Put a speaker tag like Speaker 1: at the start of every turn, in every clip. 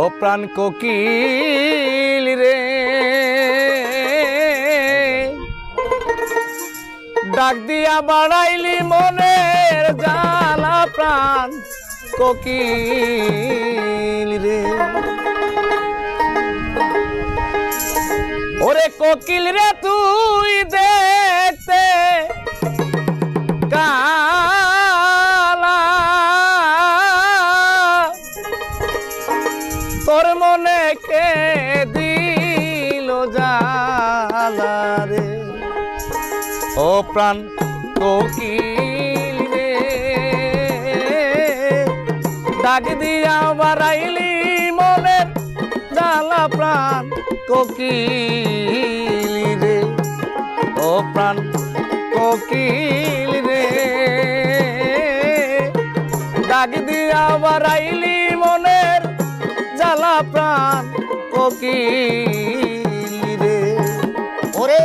Speaker 1: ও প্রাণ কোকিল রে। ডাক দিয়া বাড়াইলি মনের জ্বালা প্রাণ কোকিল রে। ওরে কোকিল রে, তুই দেখতে তোর মনে কে দিল জালা রে? ও প্রাণ কোকিল রে ডাক দিয়া বাড়াইলি মনের জালা প্রাণ কোকিল রে। ও প্রাণ কোকিল রে ডাক দিয়া জ্বালা প্রাণ কোকিল রে।
Speaker 2: ওরে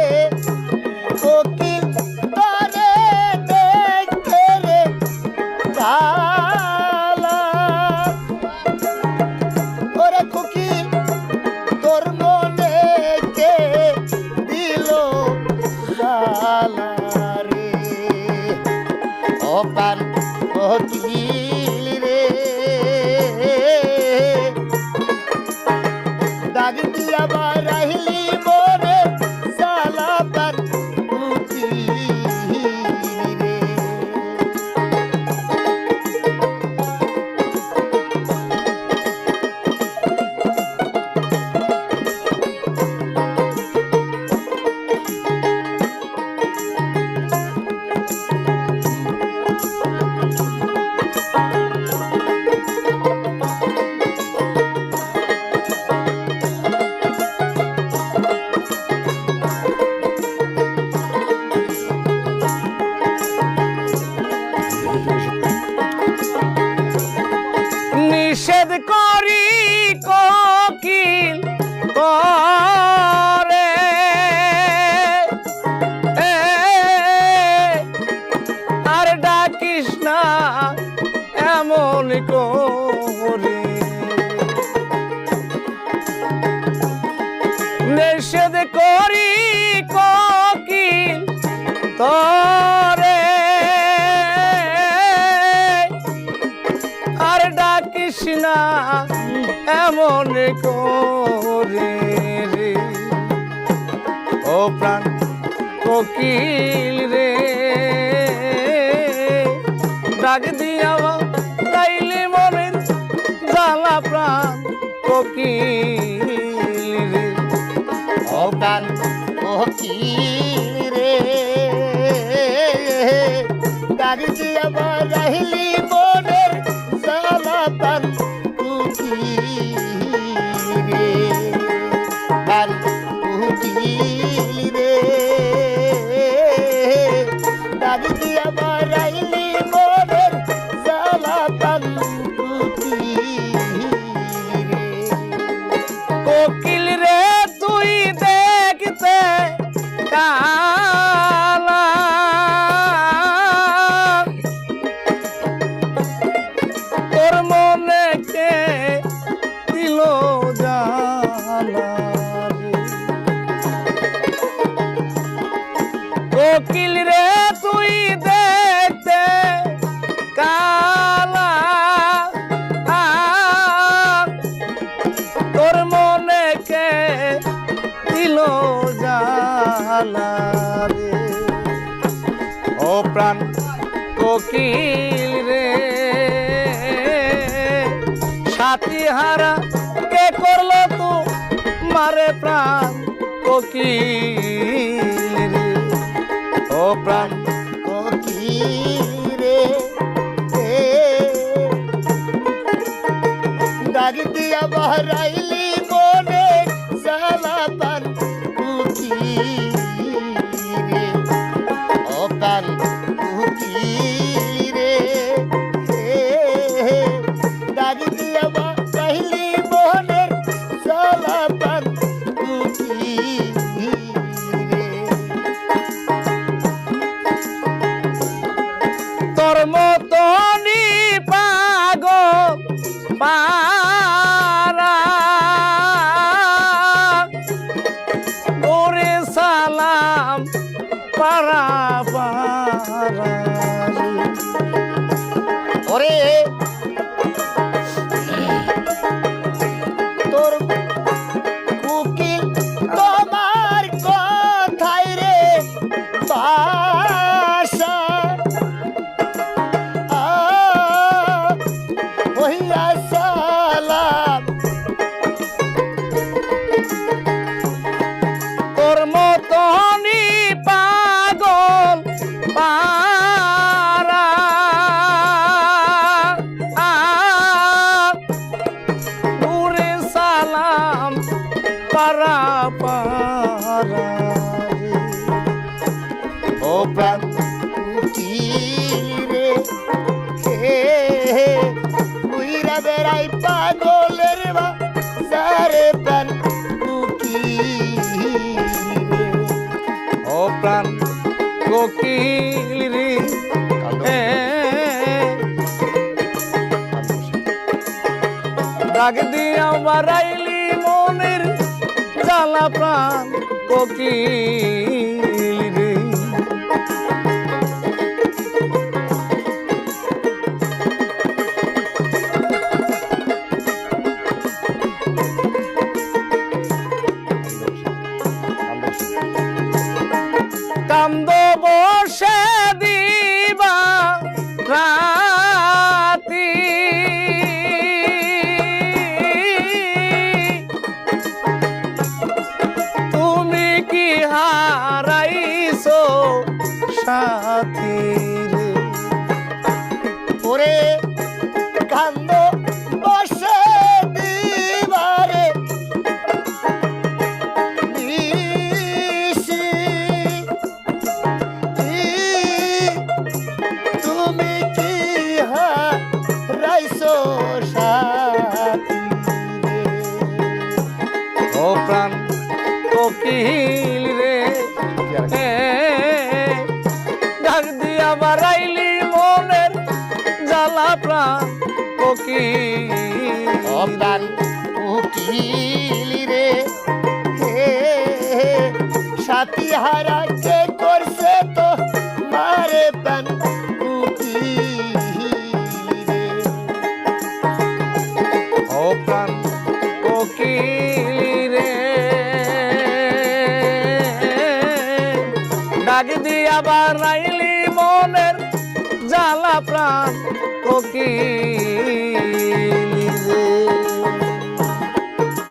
Speaker 1: না এমন করে রে। ও প্রাণ কোকিল রে। ডাক দিয়া তাইলে মনের জ্বালা প্রাণ কোকিল রে।
Speaker 2: ও প্রাণ কোকিল কুকিল রে কোকিল রে।
Speaker 1: সাথী হারা, কে করল তু মারে প্রাণ কোকিল রে? ও প্রাণ
Speaker 2: কোকিরে দাগ দিয়া বহরাইলি মনে সালা কুকিরে
Speaker 1: পারা পারা
Speaker 2: ও প্রাণ তীরে হে উইরা বেড়াই পাগলের বা সারে প্রাণ
Speaker 1: ও প্রাণ কোকিল রে ডাক দিয়া মারাইলি মনের জ্বালা প্রাণ কোকিল
Speaker 2: के
Speaker 1: barra y